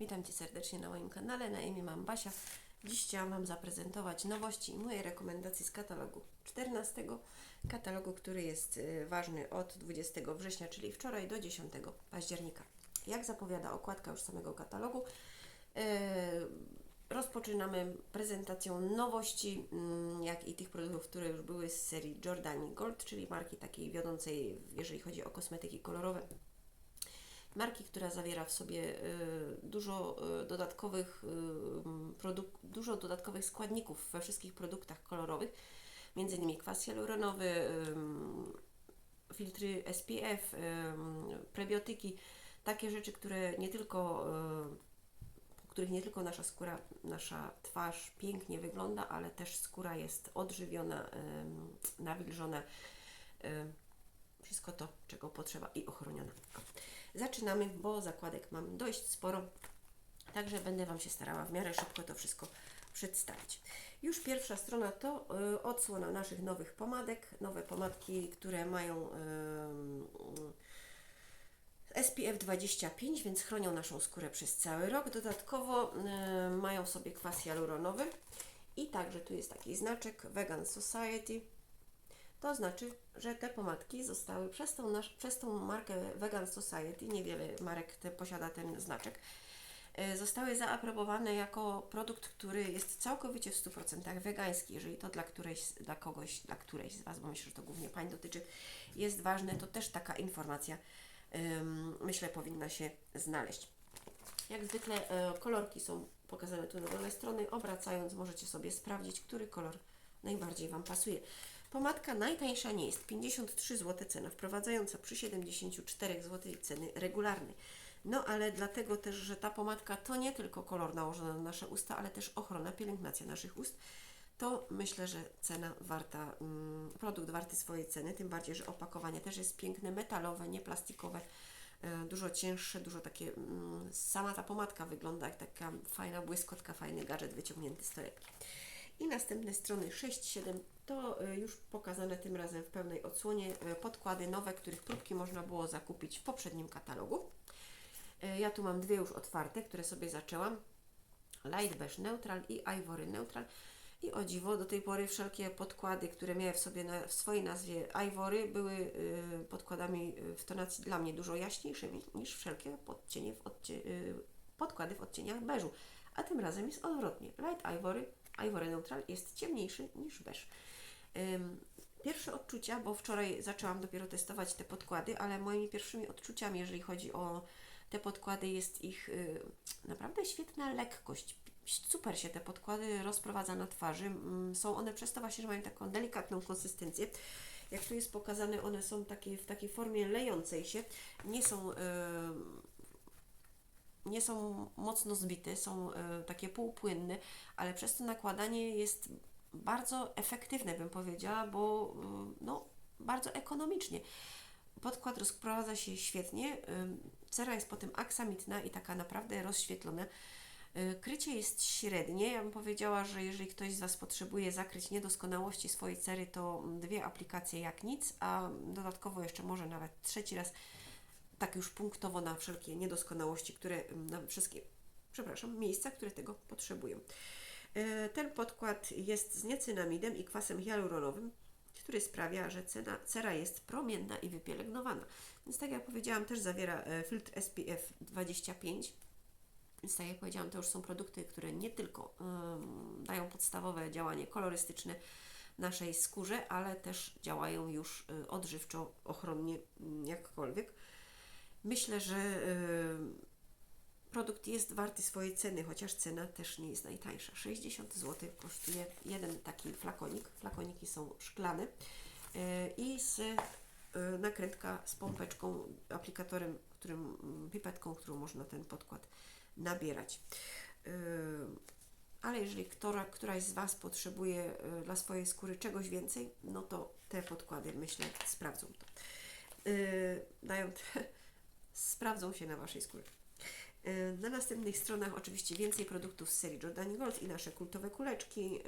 Witam Cię serdecznie na moim kanale. Na imię mam Basia. Dziś chciałam Wam zaprezentować nowości i moje rekomendacje z katalogu 14. Katalogu, który jest y, ważny od 20 września, czyli wczoraj do 10 października. Jak zapowiada okładka już samego katalogu, y, rozpoczynamy prezentacją nowości, mm, jak i tych produktów, które już były z serii Jordani Gold, czyli marki takiej wiodącej, jeżeli chodzi o kosmetyki kolorowe marki, która zawiera w sobie y, dużo y, dodatkowych y, produk- dużo dodatkowych składników we wszystkich produktach kolorowych, między innymi kwas hialuronowy, filtry SPF, prebiotyki, takie rzeczy, które nie tylko których nie tylko nasza skóra, nasza twarz pięknie wygląda, ale też skóra jest odżywiona, nawilżona. Wszystko to, czego potrzeba i ochroniona. Zaczynamy, bo zakładek mam dość sporo, także będę Wam się starała w miarę szybko to wszystko przedstawić. Już pierwsza strona to y, odsłona naszych nowych pomadek, nowe pomadki, które mają SPF 25, więc chronią naszą skórę przez cały rok. Dodatkowo mają sobie kwas hialuronowy i także tu jest taki znaczek Vegan Society. To znaczy, że te pomadki zostały przez tą, nasz, przez tą markę Vegan Society, niewiele marek te, posiada ten znaczek, e, zostały zaaprobowane jako produkt, który jest całkowicie w 100% wegański. Jeżeli to dla, którejś, dla kogoś, dla którejś z Was, bo myślę, że to głównie pań dotyczy, jest ważne, to też taka informacja, myślę, powinna się znaleźć. Jak zwykle e, kolorki są pokazane tu na dole strony. Obracając możecie sobie sprawdzić, który kolor najbardziej Wam pasuje. Pomadka najtańsza nie jest 53 zł cena, wprowadzająca przy 74 zł ceny regularnej. No ale dlatego też, że ta pomadka to nie tylko kolor nałożony na nasze usta, ale też ochrona, pielęgnacja naszych ust, to myślę, że cena warta, mm, produkt warty swojej ceny, tym bardziej, że opakowanie też jest piękne, metalowe, nie plastikowe, e, dużo cięższe, dużo takie, mm, sama ta pomadka wygląda jak taka fajna błyskotka, fajny gadżet wyciągnięty z torebki. I następne strony 6-7 to y, już pokazane tym razem w pełnej odsłonie y, podkłady nowe, których próbki można było zakupić w poprzednim katalogu. Y, Ja tu mam dwie już otwarte, które sobie zaczęłam. Light Beige Neutral i Ivory Neutral. I o dziwo, do tej pory wszelkie podkłady, które miały w sobie na, w swojej nazwie Ivory, były y, podkładami w tonacji dla mnie dużo jaśniejszymi niż wszelkie podcienie w odcie, y, podkłady w odcieniach beżu. A tym razem jest odwrotnie. Light Ivory, Ivory Neutral jest ciemniejszy niż beż. Pierwsze odczucia, bo wczoraj zaczęłam dopiero testować te podkłady, ale moimi pierwszymi odczuciami, jeżeli chodzi o te podkłady, jest ich y, naprawdę świetna lekkość. Super się te podkłady rozprowadza na twarzy. Są one przez to właśnie, że mają taką delikatną konsystencję. Jak tu jest pokazane, one są takie, w takiej formie lejącej się. Nie są, nie są mocno zbite, są y, takie półpłynne, ale przez to nakładanie jest bardzo efektywne, bym powiedziała, bo y, no, bardzo ekonomicznie. Podkład rozprowadza się świetnie, y, cera jest potem aksamitna i taka naprawdę rozświetlona. Krycie jest średnie. Ja bym powiedziała, że jeżeli ktoś z Was potrzebuje zakryć niedoskonałości swojej cery, to dwie aplikacje jak nic, a dodatkowo jeszcze może nawet trzeci raz, tak już punktowo na wszelkie niedoskonałości, które na wszystkie, przepraszam, miejsca, które tego potrzebują. E, Ten podkład jest z niacynamidem i kwasem hialuronowym, który sprawia, że cena, cera jest promienna i wypielęgnowana. Więc tak jak powiedziałam, też zawiera e, filtr SPF 25. Więc tak jak powiedziałam, to już są produkty, które nie tylko ym, dają podstawowe działanie kolorystyczne naszej skórze, ale też działają już y, odżywczo, ochronnie, mm, jakkolwiek. Myślę, że y, produkt jest warty swojej ceny, chociaż cena też nie jest najtańsza. 60 zł kosztuje jeden taki flakonik. Flakoniki są szklane y, i z y, nakrętka z pompeczką, aplikatorem, którym, mm, pipetką, którą można ten podkład nabierać. Ale jeżeli która, któraś z Was potrzebuje dla swojej skóry czegoś więcej, no to te podkłady myślę sprawdzą to. Dają te, sprawdzą się na Waszej skórze. Y, Na następnych stronach oczywiście więcej produktów z serii Jordan Gold i nasze kultowe kuleczki,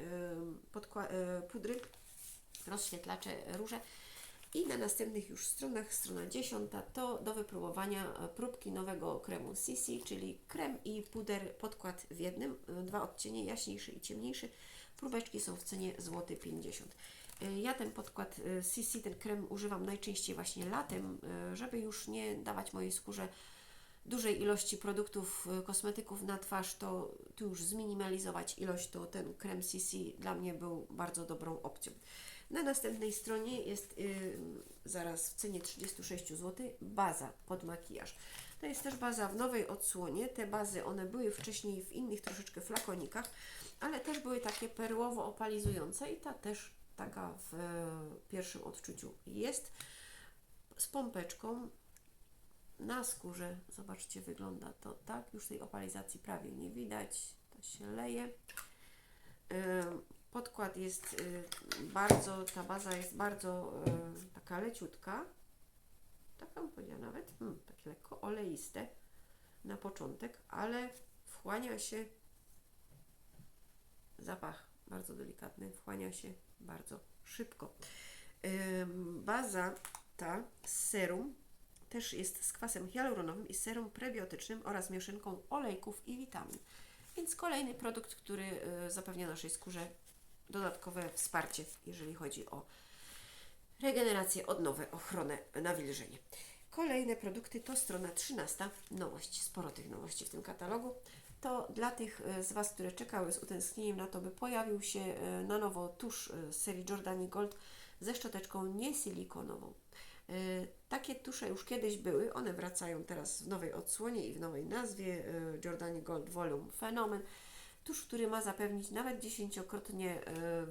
podkła- y, pudry, rozświetlacze, róże. I na następnych już stronach, strona 10, to do wypróbowania e, próbki nowego kremu Sisi, czyli krem i puder podkład w jednym, e, dwa odcienie, jaśniejszy i ciemniejszy. Próbeczki są w cenie złoty 50. E, Ja ten podkład e, Sisi, ten krem używam najczęściej właśnie latem, e, żeby już nie dawać mojej skórze dużej ilości produktów, kosmetyków na twarz, to tu już zminimalizować ilość, to ten krem CC dla mnie był bardzo dobrą opcją. Na następnej stronie jest y, zaraz w cenie 36 zł baza pod makijaż. To jest też baza w nowej odsłonie. Te bazy, one były wcześniej w innych troszeczkę flakonikach, ale też były takie perłowo opalizujące i ta też taka w e, pierwszym odczuciu jest z pompeczką na skórze. Zobaczcie, wygląda to tak. Już tej opalizacji prawie nie widać. To się leje. Ym, Podkład jest y, bardzo, ta baza jest bardzo taka leciutka. Taka bym powiedziała nawet, hmm, takie lekko oleiste na początek, ale wchłania się zapach bardzo delikatny, wchłania się bardzo szybko. Baza ta z serum też jest z kwasem hialuronowym i serum prebiotycznym oraz mieszanką olejków i witamin. Więc kolejny produkt, który y, zapewnia naszej skórze dodatkowe wsparcie, jeżeli chodzi o regenerację, odnowę, ochronę, nawilżenie. Kolejne produkty to strona 13. Nowość, sporo tych nowości w tym katalogu. To dla tych y, z Was, które czekały z utęsknieniem na to, by pojawił się y, na nowo tusz y, z serii Jordani Gold ze szczoteczką niesilikonową. Takie tusze już kiedyś były, one wracają teraz w nowej odsłonie i w nowej nazwie Jordani Gold Volume Phenomen. Tusz, który ma zapewnić nawet dziesięciokrotnie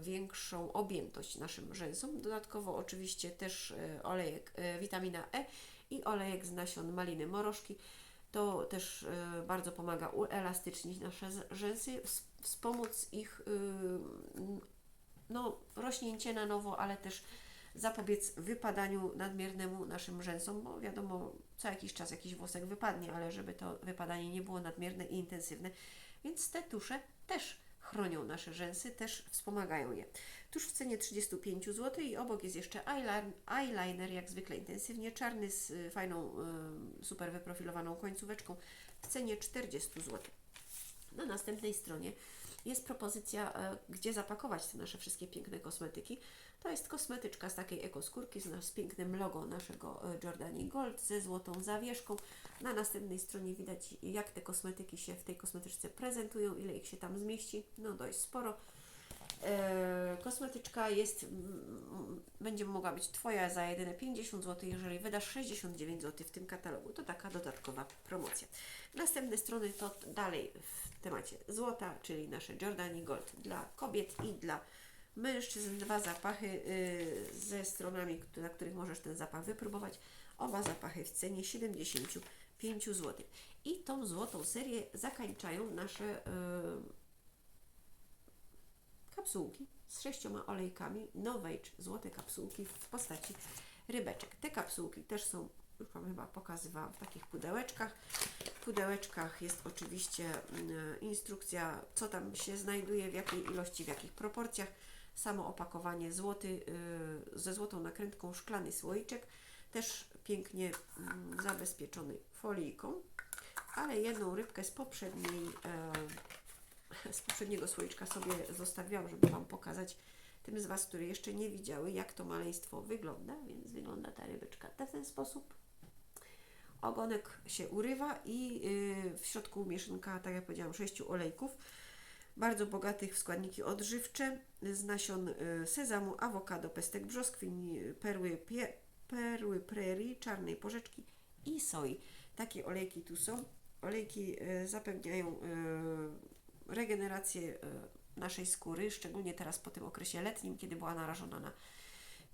większą objętość naszym rzęsom. Dodatkowo oczywiście też olejek, witamina E i olejek z nasion maliny morożki. To też y, bardzo pomaga uelastycznić nasze rzęsy, ws- wspomóc ich y, no, rośnięcie na nowo, ale też zapobiec wypadaniu nadmiernemu naszym rzęsom, bo wiadomo, co jakiś czas jakiś włosek wypadnie, ale żeby to wypadanie nie było nadmierne i intensywne, więc te tusze też chronią nasze rzęsy, też wspomagają je. Tuż w cenie 35 zł i obok jest jeszcze eyeliner, jak zwykle intensywnie czarny z y, fajną, y, super wyprofilowaną końcóweczką w cenie 40 zł. Na następnej stronie jest propozycja, e, gdzie zapakować te nasze wszystkie piękne kosmetyki. To jest kosmetyczka z takiej ekoskórki z, z pięknym logo naszego e, Jordani Gold ze złotą zawieszką. Na następnej stronie widać, jak te kosmetyki się w tej kosmetyczce prezentują, ile ich się tam zmieści. No dość sporo. E, kosmetyczka jest, będzie mogła być Twoja za jedyne 50 zł, jeżeli wydasz 69 zł w tym katalogu. To taka dodatkowa promocja. Następne strony to dalej w temacie złota, czyli nasze Jordani Gold dla kobiet i dla mężczyzn. Dwa zapachy y, ze stronami, na których możesz ten zapach wypróbować. Oba zapachy w cenie 75 zł. I tą złotą serię zakańczają nasze y, kapsułki z sześcioma olejkami Novage złote kapsułki w postaci rybeczek. Te kapsułki też są, już Wam chyba pokazywałam, w takich pudełeczkach. W pudełeczkach jest oczywiście mm, instrukcja, co tam się znajduje, w jakiej ilości, w jakich proporcjach. Samo opakowanie złoty y, ze złotą nakrętką, szklany słoiczek, też pięknie mm, zabezpieczony folijką, ale jedną rybkę z poprzedniej e, z poprzedniego słoiczka sobie zostawiłam, żeby Wam pokazać tym z Was, które jeszcze nie widziały, jak to maleństwo wygląda, więc wygląda ta rybeczka w ten sposób. Ogonek się urywa i yy, w środku mieszanka, tak jak powiedziałam, sześciu olejków, bardzo bogatych w składniki odżywcze z nasion y, sezamu, awokado, pestek brzoskwin, y, perły, pie, perły prairie, czarnej porzeczki i soi. Takie olejki tu są. Olejki y, zapewniają y, regenerację y, naszej skóry, szczególnie teraz po tym okresie letnim, kiedy była narażona na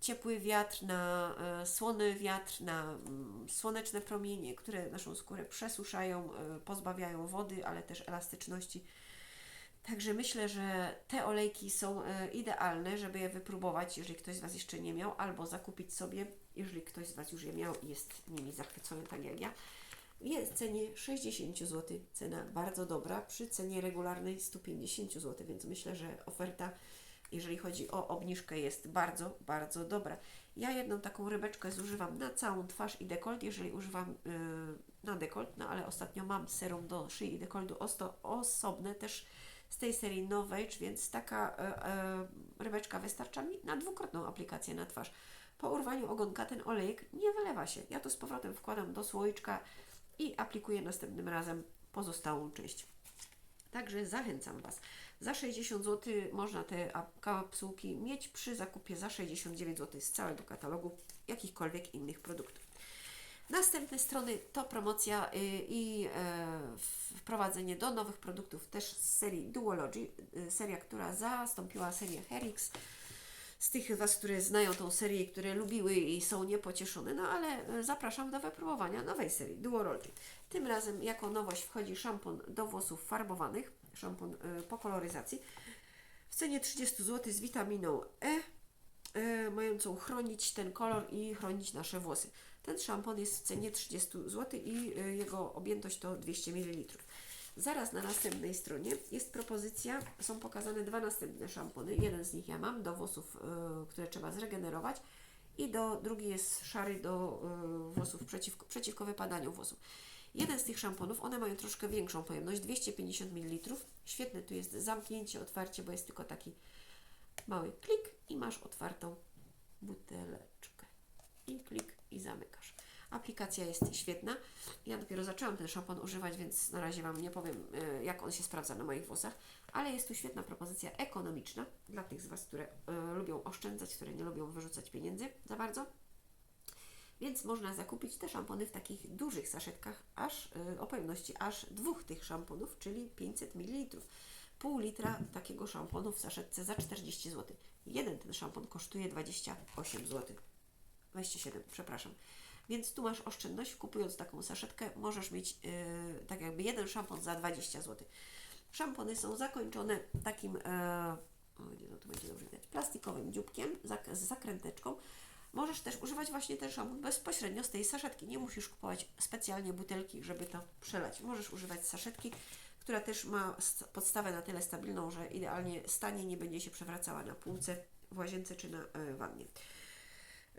ciepły wiatr, na e, słony wiatr, na mm, słoneczne promienie, które naszą skórę przesuszają, e, pozbawiają wody, ale też elastyczności. Także myślę, że te olejki są e, idealne, żeby je wypróbować, jeżeli ktoś z Was jeszcze nie miał, albo zakupić sobie, jeżeli ktoś z Was już je miał i jest nimi zachwycony, tak jak ja. Jest w cenie 60 zł, cena bardzo dobra, przy cenie regularnej 150 zł, więc myślę, że oferta jeżeli chodzi o obniżkę, jest bardzo, bardzo dobra. Ja jedną taką rybeczkę zużywam na całą twarz i dekolt, jeżeli używam yy, na dekolt, no ale ostatnio mam serum do szyi i dekoltu osto, osobne też z tej serii Novage, więc taka yy, rybeczka wystarcza mi na dwukrotną aplikację na twarz. Po urwaniu ogonka ten olejek nie wylewa się. Ja to z powrotem wkładam do słoiczka i aplikuję następnym razem pozostałą część. Także zachęcam Was. Za 60 zł można te kapsułki mieć przy zakupie za 69 zł z całego katalogu jakichkolwiek innych produktów. Następne strony to promocja y, i e, wprowadzenie do nowych produktów też z serii Duology, y, seria, która zastąpiła serię Herix. Z tych Was, które znają tą serię, które lubiły i są niepocieszone, no ale e, zapraszam do wypróbowania nowej serii Duology. Tym razem jako nowość wchodzi szampon do włosów farbowanych, szampon y, po koloryzacji w cenie 30 zł z witaminą E, y, mającą chronić ten kolor i chronić nasze włosy. Ten szampon jest w cenie 30 zł i jego objętość to 200 ml. Zaraz na następnej stronie jest propozycja, są pokazane dwa następne szampony. Jeden z nich ja mam do włosów, y, które trzeba zregenerować i do, drugi jest szary do y, włosów, przeciwko, przeciwko wypadaniu włosów. Jeden z tych szamponów, one mają troszkę większą pojemność, 250 ml. Świetne tu jest zamknięcie, otwarcie, bo jest tylko taki mały klik i masz otwartą buteleczkę. I klik i zamykasz. Aplikacja jest świetna. Ja dopiero zaczęłam ten szampon używać, więc na razie Wam nie powiem, e, jak on się sprawdza na moich włosach, ale jest tu świetna propozycja ekonomiczna dla tych z Was, które y, lubią oszczędzać, które nie lubią wyrzucać pieniędzy za bardzo. Więc można zakupić te szampony w takich dużych saszetkach, aż y, o pojemności aż dwóch tych szamponów, czyli 500 ml. Pół litra takiego szamponu w saszetce za 40 zł. Jeden ten szampon kosztuje 28 zł. 27, przepraszam. Więc tu masz oszczędność, kupując taką saszetkę możesz mieć yy, tak jakby jeden szampon za 20 zł. Szampony są zakończone takim, yy, o, tu będzie dobrze widać, plastikowym dzióbkiem z zakręteczką. Możesz też używać właśnie ten szampon bezpośrednio z tej saszetki. Nie musisz kupować specjalnie butelki, żeby to przelać. Możesz używać saszetki, która też ma podstawę na tyle stabilną, że idealnie stanie, nie będzie się przewracała na półce w łazience czy na y, wannie.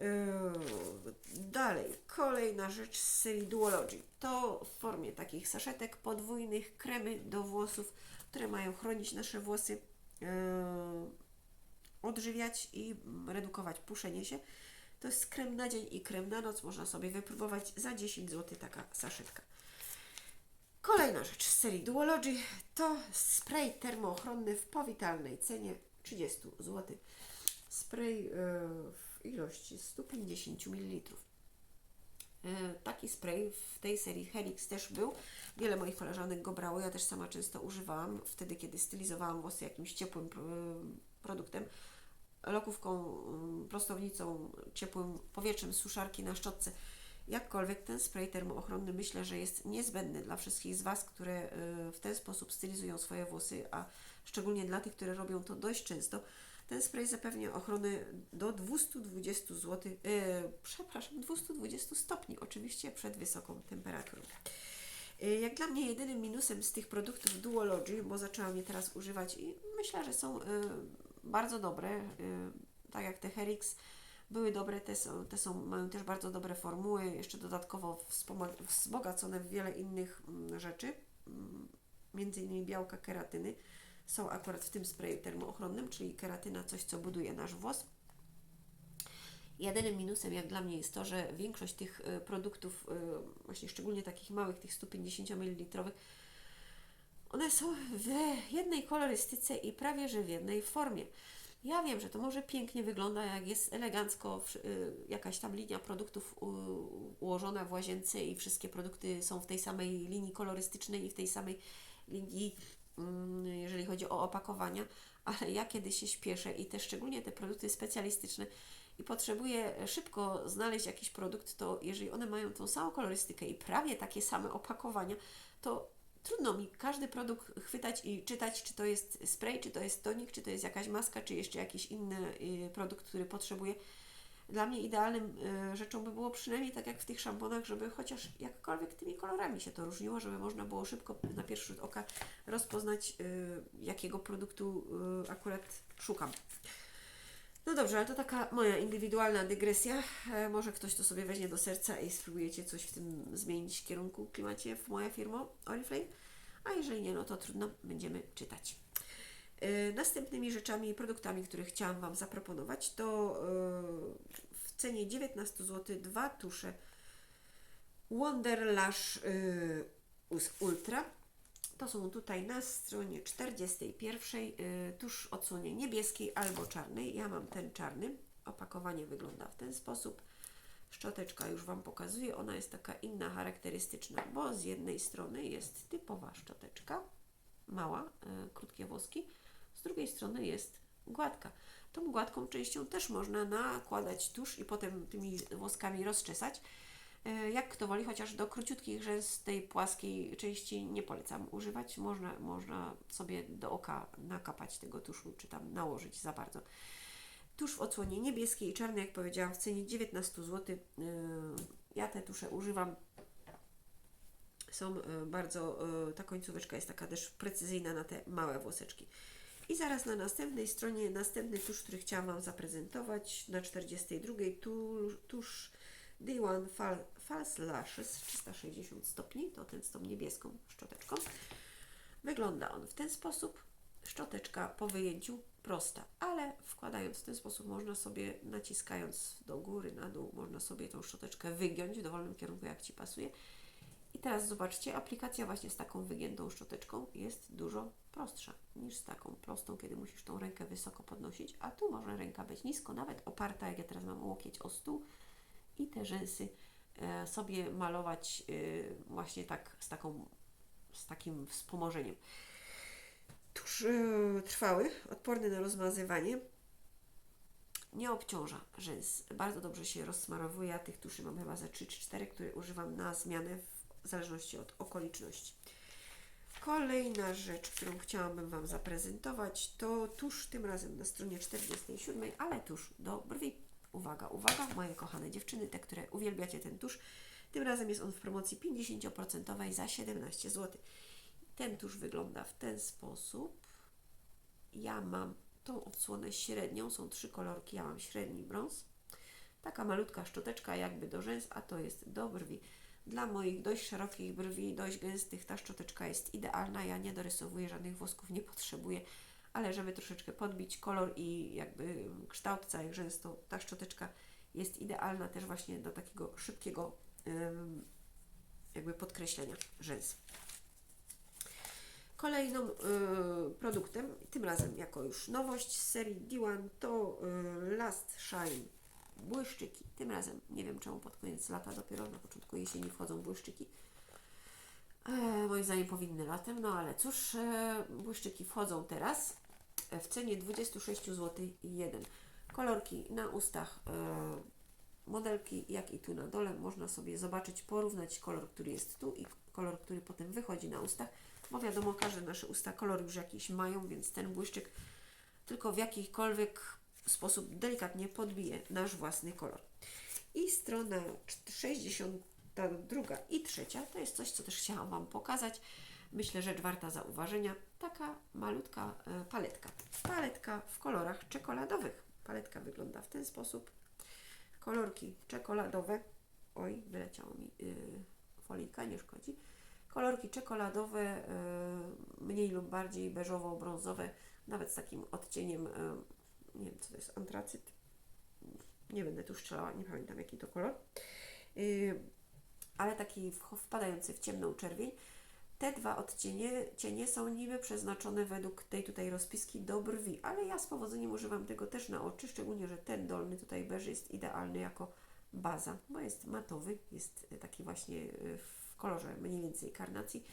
Yy, dalej, kolejna rzecz z serii Duology. To w formie takich saszetek podwójnych kremy do włosów, które mają chronić nasze włosy, yy, odżywiać i redukować puszenie się. To jest krem na dzień i krem na noc. Można sobie wypróbować za 10 zł taka saszetka. Kolejna rzecz z serii Duology to spray termoochronny w powitalnej cenie 30 zł. Spray yy, ilości 150 ml. Taki spray w tej serii Helix też był. Wiele moich koleżanek go brało. Ja też sama często używałam wtedy, kiedy stylizowałam włosy jakimś ciepłym produktem lokówką, mm, prostownicą, ciepłym powietrzem suszarki na szczotce. Jakkolwiek ten spray termoochronny myślę, że jest niezbędny dla wszystkich z Was, które y, w ten sposób stylizują swoje włosy, a szczególnie dla tych, które robią to dość często. Ten spray zapewnia ochronę do 220 zł, yy, przepraszam, 220 stopni, oczywiście przed wysoką temperaturą. Yy, jak dla mnie jedynym minusem z tych produktów Duology, bo zaczęłam je teraz używać i myślę, że są yy, bardzo dobre, y, tak jak te Herix były dobre, te są, te są, mają też bardzo dobre formuły, jeszcze dodatkowo wzbogacone w wiele innych mm, rzeczy, mm, między innymi białka keratyny są akurat w tym sprayu termoochronnym, czyli keratyna, coś co buduje nasz włos. Jedynym minusem jak dla mnie jest to, że większość tych y, produktów, y, właśnie szczególnie takich małych, tych 150 ml, one są w jednej kolorystyce i prawie że w jednej formie. Ja wiem, że to może pięknie wygląda, jak jest elegancko y, jakaś tam linia produktów ułożona w łazience i wszystkie produkty są w tej samej linii kolorystycznej i w tej samej linii, jeżeli chodzi o opakowania, ale ja kiedy się śpieszę i te szczególnie te produkty specjalistyczne i potrzebuję szybko znaleźć jakiś produkt, to jeżeli one mają tą samą kolorystykę i prawie takie same opakowania, to trudno mi każdy produkt chwytać i czytać, czy to jest spray, czy to jest tonik, czy to jest jakaś maska, czy jeszcze jakiś inny y, produkt, który potrzebuję. Dla mnie idealnym e, rzeczą by było przynajmniej tak jak w tych szamponach, żeby chociaż jakkolwiek tymi kolorami się to różniło, żeby można było szybko na pierwszy rzut oka rozpoznać, e, jakiego produktu e, akurat szukam. No dobrze, ale to taka moja indywidualna dygresja. Może ktoś to sobie weźmie do serca i spróbujecie coś w tym zmienić w kierunku klimacie w moja firma Oriflame. A jeżeli nie, no to trudno, będziemy czytać. E, Następnymi rzeczami i produktami, które chciałam Wam zaproponować, to e, w cenie 19 zł dwa tusze Wonder Lash y, Ultra. To są tutaj na stronie 41 y, tuż odsłonie niebieskiej albo czarnej. Ja mam ten czarny. Opakowanie wygląda w ten sposób. Szczoteczka już Wam pokazuję. Ona jest taka inna, charakterystyczna, bo z jednej strony jest typowa szczoteczka, mała, y, krótkie włoski, drugiej strony jest gładka. Tą gładką częścią też można nakładać tusz i potem tymi włoskami rozczesać. E, Jak kto woli, chociaż do króciutkich rzęs tej płaskiej części nie polecam używać. Można, można sobie do oka nakapać tego tuszu, czy tam nałożyć za bardzo. Tusz w odsłonie niebieskiej i czarnej, jak powiedziałam, w cenie 19 zł. Ja te tusze używam. Są e, bardzo, e, ta końcóweczka jest taka też precyzyjna na te małe włoseczki. I zaraz na następnej stronie następny tusz, który chciałam Wam zaprezentować. Na 42 tusz, tusz D1 Fal, False Lashes 360 stopni, to ten z tą niebieską szczoteczką. Wygląda on w ten sposób. Szczoteczka po wyjęciu prosta, ale wkładając w ten sposób można sobie, naciskając do góry, na dół, można sobie tą szczoteczkę wygiąć w dowolnym kierunku, jak Ci pasuje. I teraz zobaczcie, aplikacja właśnie z taką wygiętą szczoteczką jest dużo prostsza niż z taką prostą, kiedy musisz tą rękę wysoko podnosić, a tu może ręka być nisko, nawet oparta, jak ja teraz mam łokieć o stół i te rzęsy e, sobie malować e, właśnie tak z, taką, z takim wspomożeniem. Tuż e, trwały, odporny na rozmazywanie, nie obciąża rzęs. Bardzo dobrze się rozsmarowuje. Ja tych tuszy mam chyba ze 3 czy 4, które używam na zmianę w zależności od okoliczności. Kolejna rzecz, którą chciałabym Wam zaprezentować, to tusz tym razem na stronie 47, ale tusz do brwi. Uwaga, uwaga, moje kochane dziewczyny, te, które uwielbiacie ten tusz. Tym razem jest on w promocji 50% za 17 zł. Ten tusz wygląda w ten sposób. Ja mam tą odsłonę średnią, są trzy kolorki, ja mam średni brąz. Taka malutka szczoteczka jakby do rzęs, a to jest do brwi. Dla moich dość szerokich brwi, dość gęstych, ta szczoteczka jest idealna. Ja nie dorysowuję żadnych włosków, nie potrzebuję, ale żeby troszeczkę podbić kolor i jakby kształt całych rzęs, to ta szczoteczka jest idealna też właśnie do takiego szybkiego jakby podkreślenia rzęs. Kolejną y, produktem, tym razem jako już nowość z serii D1 to y, Last Shine błyszczyki. Tym razem nie wiem czemu pod koniec lata, dopiero na początku jesieni wchodzą błyszczyki. E, moim zdaniem powinny latem, no ale cóż, e, błyszczyki wchodzą teraz e, w cenie 26 zł i 1. Kolorki na ustach e, modelki, jak i tu na dole. Można sobie zobaczyć, porównać kolor, który jest tu i kolor, który potem wychodzi na ustach, bo wiadomo, każde nasze usta kolor już jakiś mają, więc ten błyszczyk tylko w jakikolwiek sposób delikatnie podbije nasz własny kolor. I strona 62 i trzecia to jest coś, co też chciałam Wam pokazać. Myślę, rzecz warta zauważenia. Taka malutka e, paletka. Paletka w kolorach czekoladowych. Paletka wygląda w ten sposób. Kolorki czekoladowe. Oj, wyleciało mi yy, folika, nie szkodzi. Kolorki czekoladowe, yy, mniej lub bardziej beżowo-brązowe, nawet z takim odcieniem, yy, nie wiem co to jest, antracyt. Nie będę tu strzelała, nie pamiętam jaki to kolor. Yy, ale taki wpadający w ciemną czerwień. Te dwa odcienie cienie są niby przeznaczone według tej tutaj rozpiski do brwi, ale ja z powodzeniem używam tego też na oczy, szczególnie, że ten dolny tutaj beż jest idealny jako baza, bo jest matowy, jest taki właśnie y, w kolorze mniej więcej karnacji.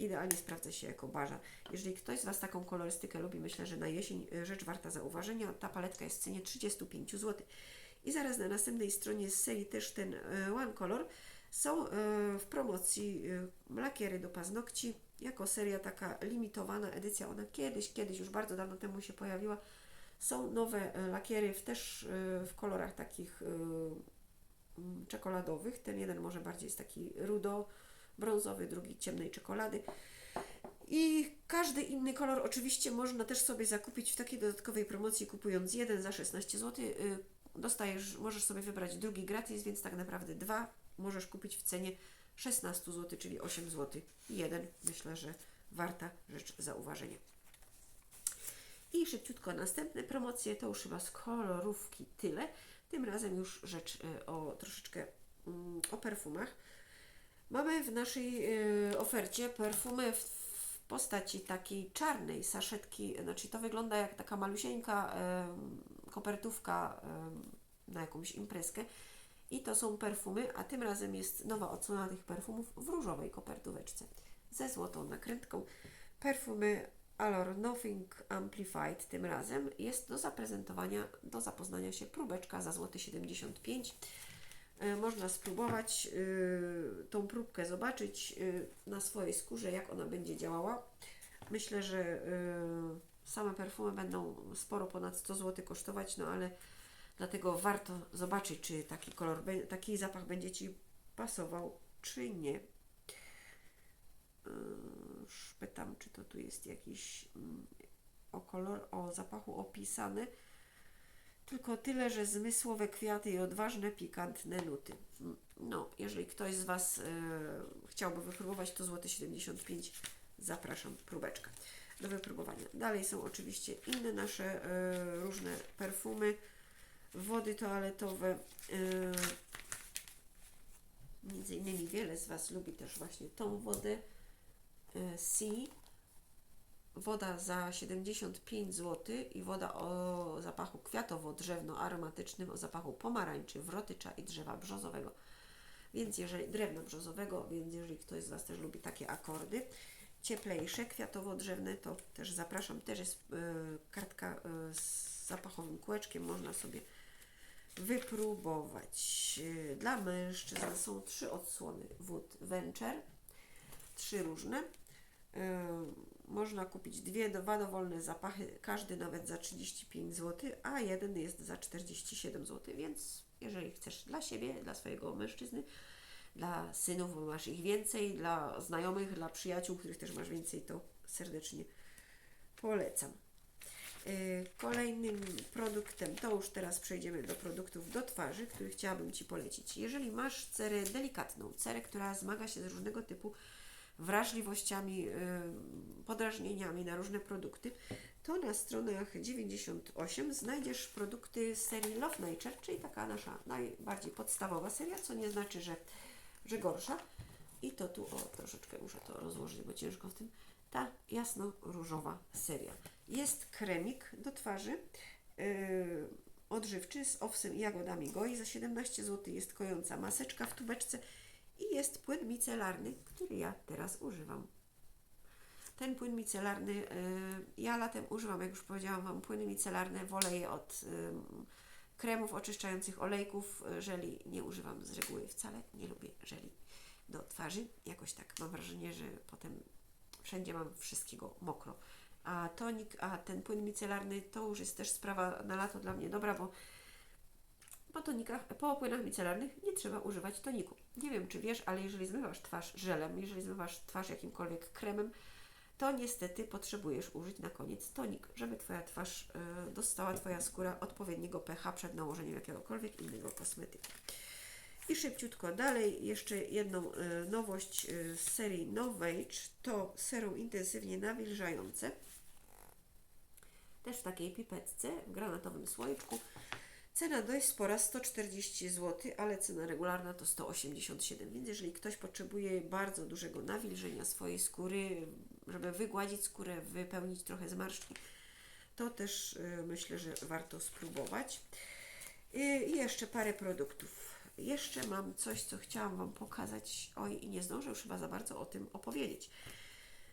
Idealnie sprawdza się jako baza. Jeżeli ktoś z Was taką kolorystykę lubi, myślę, że na jesień y, rzecz warta zauważenia. Ta paletka jest w cenie 35 zł. I zaraz na następnej stronie z serii też ten y, One Color są y, w promocji lakiery do paznokci jako seria taka limitowana edycja. Ona kiedyś, kiedyś, już bardzo dawno temu się pojawiła. Są nowe e, lakiery w, też e, w kolorach takich e, czekoladowych. Ten jeden może bardziej jest taki rudo brązowy, drugi ciemnej czekolady. I każdy inny kolor oczywiście można też sobie zakupić w takiej dodatkowej promocji, kupując jeden za 16 zł. y, Dostajesz, możesz sobie wybrać drugi gratis, więc tak naprawdę dwa możesz kupić w cenie 16 zł, czyli 8 zł. Jeden myślę, że warta rzecz zauważenia. I szybciutko następne promocje, to już chyba z kolorówki tyle. Tym razem już rzecz y, o troszeczkę mm, o perfumach. Mamy w naszej y, ofercie perfumy w, postaci takiej czarnej saszetki, znaczy to wygląda jak taka malusieńka kopertówka na jakąś imprezkę. I to są perfumy, a tym razem jest nowa odsłona tych perfumów w różowej kopertóweczce ze złotą nakrętką. Perfumy Allure Nothing Amplified tym razem jest do zaprezentowania, do zapoznania się próbeczka za złoty 75 E, można spróbować y, tą próbkę, zobaczyć y, na swojej skórze, jak ona będzie działała. Myślę, że same perfumy będą sporo ponad 100 zł kosztować, no ale dlatego warto zobaczyć, czy taki kolor, taki zapach będzie Ci pasował, czy nie. Pytam, czy to tu jest jakiś mm, o kolor, o zapachu opisany. Tylko tyle, że zmysłowe kwiaty i odważne, pikantne nuty. Mm, No, jeżeli ktoś z Was e, chciałby wypróbować, to złoty 75 zapraszam, próbeczka do wypróbowania. Dalej są oczywiście inne nasze e, różne perfumy, wody toaletowe. E, między innymi wiele z Was lubi też właśnie tą wodę e, Sea woda za 75 zł i woda o zapachu kwiatowo-drzewno-aromatycznym, o zapachu pomarańczy, wrotycza i drzewa brzozowego. Więc jeżeli drewna brzozowego, więc jeżeli ktoś z Was też lubi takie akordy, cieplejsze, kwiatowo-drzewne, to też zapraszam. Też jest y, kartka y, z zapachowym kółeczkiem, można sobie wypróbować. Y, Dla mężczyzn są trzy odsłony wód Venture, trzy różne. Y, można kupić dwie, dwa dowolne zapachy, każdy nawet za 35 zł, a jeden jest za 47 zł, więc jeżeli chcesz dla siebie, dla swojego mężczyzny, dla synów, bo masz ich więcej, dla znajomych, dla przyjaciół, których też masz więcej, to serdecznie polecam. Yy, Kolejnym produktem, to już teraz przejdziemy do produktów do twarzy, które chciałabym Ci polecić. Jeżeli masz cerę delikatną, cerę, która zmaga się z różnego typu wrażliwościami, yy, podrażnieniami na różne produkty, to na stronach 98 znajdziesz produkty serii Love Nature, czyli taka nasza najbardziej podstawowa seria, co nie znaczy, że, że gorsza. I to tu, o troszeczkę muszę to rozłożyć, bo ciężko w tym. Ta jasno-różowa seria. Jest kremik do twarzy yy, odżywczy z owsem i jagodami goi za 17 zł. Jest kojąca maseczka w tubeczce i jest płyn micelarny, który ja teraz używam. Ten płyn micelarny, yy, ja latem używam, jak już powiedziałam Wam, płyny micelarne, wolę je od ym, kremów oczyszczających, olejków, y, żeli nie używam z reguły wcale, nie lubię żeli do twarzy. Jakoś tak mam wrażenie, że potem wszędzie mam wszystkiego mokro. A tonik, a ten płyn micelarny to już jest też sprawa na lato dla mnie dobra, bo po tonikach, po płynach micelarnych nie trzeba używać toniku. Nie wiem, czy wiesz, ale jeżeli zmywasz twarz żelem, jeżeli zmywasz twarz jakimkolwiek kremem, to niestety potrzebujesz użyć na koniec tonik, żeby Twoja twarz y, dostała, Twoja skóra odpowiedniego pH przed nałożeniem jakiegokolwiek innego kosmetyku. I szybciutko dalej, jeszcze jedną y, nowość y, z serii Novage to serum intensywnie nawilżające. Też w takiej pipetce, w granatowym słoiczku. Cena dość spora, 140 zł, ale cena regularna to 187, więc jeżeli ktoś potrzebuje bardzo dużego nawilżenia swojej skóry, żeby wygładzić skórę, wypełnić trochę zmarszczki, to też y, myślę, że warto spróbować. Y, I jeszcze parę produktów. Jeszcze mam coś, co chciałam Wam pokazać. Oj, i nie zdążę już chyba za bardzo o tym opowiedzieć.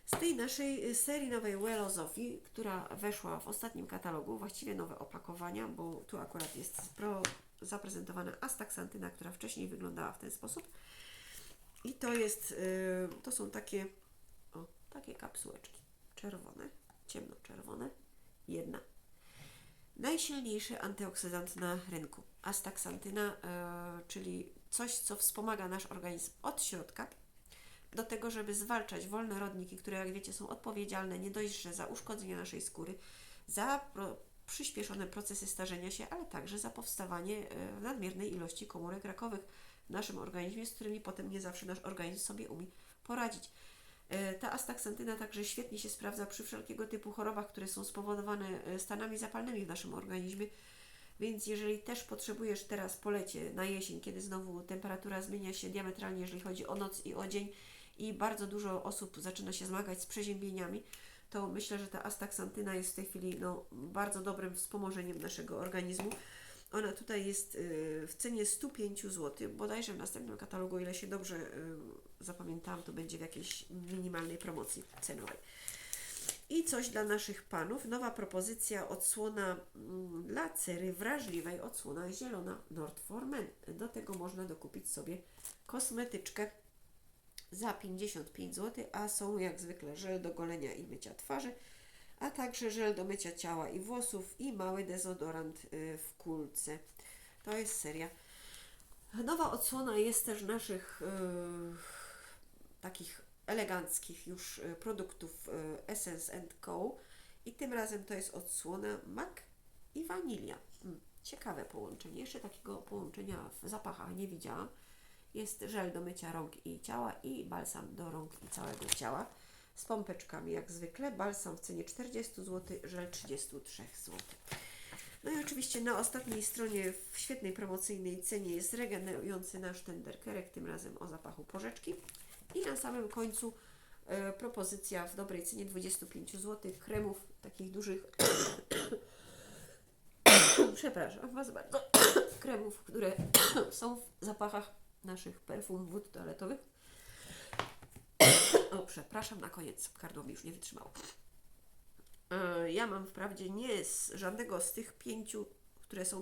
Z tej naszej y, serii nowej Well Zofii, która weszła w ostatnim katalogu, właściwie nowe opakowania, bo tu akurat jest pro, zaprezentowana astaksantyna, która wcześniej wyglądała w ten sposób. I to jest, y, to są takie, o, takie kapsułeczki czerwone, ciemno-czerwone, jedna. najsilniejszy antyoksydant na rynku. Astaxantyna, e, czyli coś, co wspomaga nasz organizm od środka do tego, żeby zwalczać wolne rodniki, które jak wiecie są odpowiedzialne nie dość, że za uszkodzenie naszej skóry, za pro, przyspieszone procesy starzenia się, ale także za powstawanie e, nadmiernej ilości komórek rakowych w naszym organizmie, z którymi potem nie zawsze nasz organizm sobie umie poradzić. E, Ta astaxantyna także świetnie się sprawdza przy wszelkiego typu chorobach, które są spowodowane e, stanami zapalnymi w naszym organizmie. Więc jeżeli też potrzebujesz teraz po lecie, na jesień, kiedy znowu temperatura zmienia się diametralnie, jeżeli chodzi o noc i o dzień i bardzo dużo osób zaczyna się zmagać z przeziębieniami, to myślę, że ta astaxantyna jest w tej chwili no, bardzo dobrym wspomożeniem naszego organizmu. Ona tutaj jest y, w cenie 105 zł, bodajże w następnym katalogu, ile się dobrze y, zapamiętałam, to będzie w jakiejś minimalnej promocji cenowej. I coś dla naszych panów. Nowa propozycja odsłona mm, dla cery wrażliwej, odsłona zielona Nord for Men. Do tego można dokupić sobie kosmetyczkę za 55 zł, a są jak zwykle żel do golenia i mycia twarzy, a także żel do mycia ciała i włosów i mały dezodorant y, w kulce. To jest seria. Nowa odsłona jest też naszych y, takich eleganckich już y, produktów y, Essence Co. I tym razem to jest odsłona mak i wanilia. Mm, Ciekawe połączenie. Jeszcze takiego połączenia w zapachach nie widziałam. Jest żel do mycia rąk i ciała i balsam do rąk i całego ciała. Z pompeczkami jak zwykle. Balsam w cenie 40 zł, żel 33 zł. No i oczywiście na ostatniej stronie w świetnej promocyjnej cenie jest regenerujący nasz tenderkerek, tym razem o zapachu porzeczki. I na samym końcu e, propozycja w dobrej cenie 25 zł kremów takich dużych. Przepraszam Was bardzo. kremów, które są w zapachach naszych perfum wód toaletowych. o, przepraszam, na koniec gardło już nie wytrzymało. E, Ja mam wprawdzie nie z żadnego z tych pięciu, które są